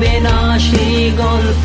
খুঁজে না সেই গল্প